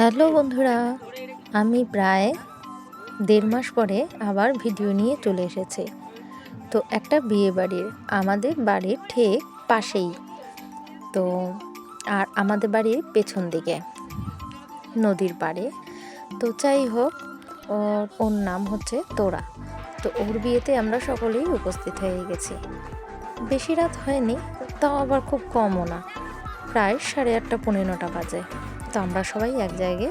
Hello বন্ধুরা, আমি প্রায় দেড় মাস পরে আবার ভিডিও নিয়ে চলে এসেছি। তো একটা বিয়ে বাড়ির আমাদের বাড়ির ঠিক পাশেই। তো আর আমাদের বাড়ির পেছন দিকে, নদীর পাড়ে। তো যাই হোক ওর ওর নাম হচ্ছে তোরা। তো ওর বিয়েতে আমরা সকলেই উপস্থিত হয়ে গেছি। বেশি রাত হয়নি, তাও আবার খুব কমও না। প্রায় সাড়ে আটটা, পৌনে নটা বাজে। তো আমরা সবাই এক জায়গায়।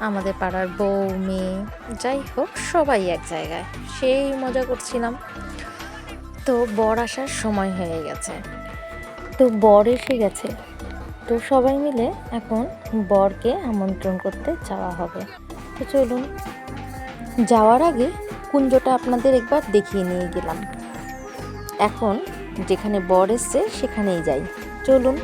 আমাদের পাড়ার বউ, মেয়ে, যাই হোক, সবাই এক জায়গায়। সেই মজা করছিলাম। তো বর আসার সময় হয়ে গেছে। তো বর এসে গেছে। তো সবাই মিলে এখন বরকে আমন্ত্রণ করতে যাওয়া হবে। তো চলুন। যাওয়ার আগে কুঞ্জটা আপনাদের একবার দেখিয়ে নিয়ে গেলাম। এখন যেখানে বর এসছে সেখানেই যাই। চলুন।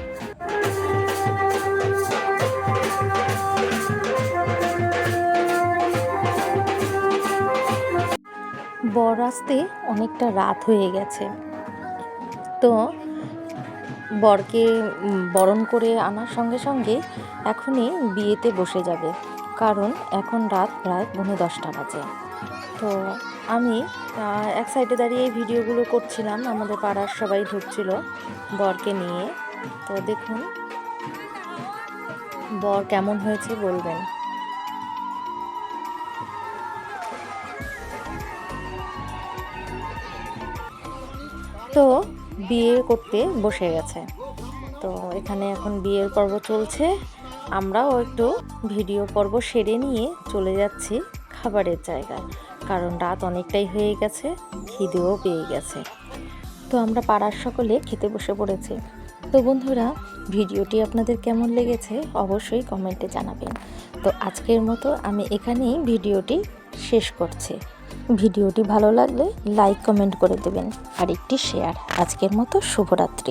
বর আসতে অনেকটা রাত হয়ে গেছে। তো বরকে বরণ করে আনার সঙ্গে সঙ্গে এখনই বিয়েতে বসে যাবে, কারণ এখন রাত প্রায় পৌনে দশটা বাজে। তো আমি এক সাইডে দাঁড়িয়ে এই ভিডিওগুলো করছিলাম, আমাদের পাড়ার সবাই ঢুকছিল বরকে নিয়ে। তো দেখুন, বর কেমন হয়েছে বলবেন। তো বিয়ে করতে বসে গেছে। তো এখানে এখন বিয়ের পর্ব চলছে। আমরাও একটু ভিডিও পর্ব সেরে নিয়ে চলে যাচ্ছি খাবারের জায়গায়। কারণ রাত অনেকটাই হয়ে গেছে, খিদেও পেয়ে গেছে। তো আমরা পাড়ার সকলে খেতে বসে পড়েছি। তো বন্ধুরা, ভিডিওটি আপনাদের কেমন লেগেছে অবশ্যই কমেন্টে জানাবেন। তো আজকের মতো আমি এখানেই ভিডিওটি শেষ করছি। ভিডিওটি ভালো লাগলে লাইক কমেন্ট করে দেবেন। আর একটি শেয়ার। আজকের মতো শুভরাত্রি।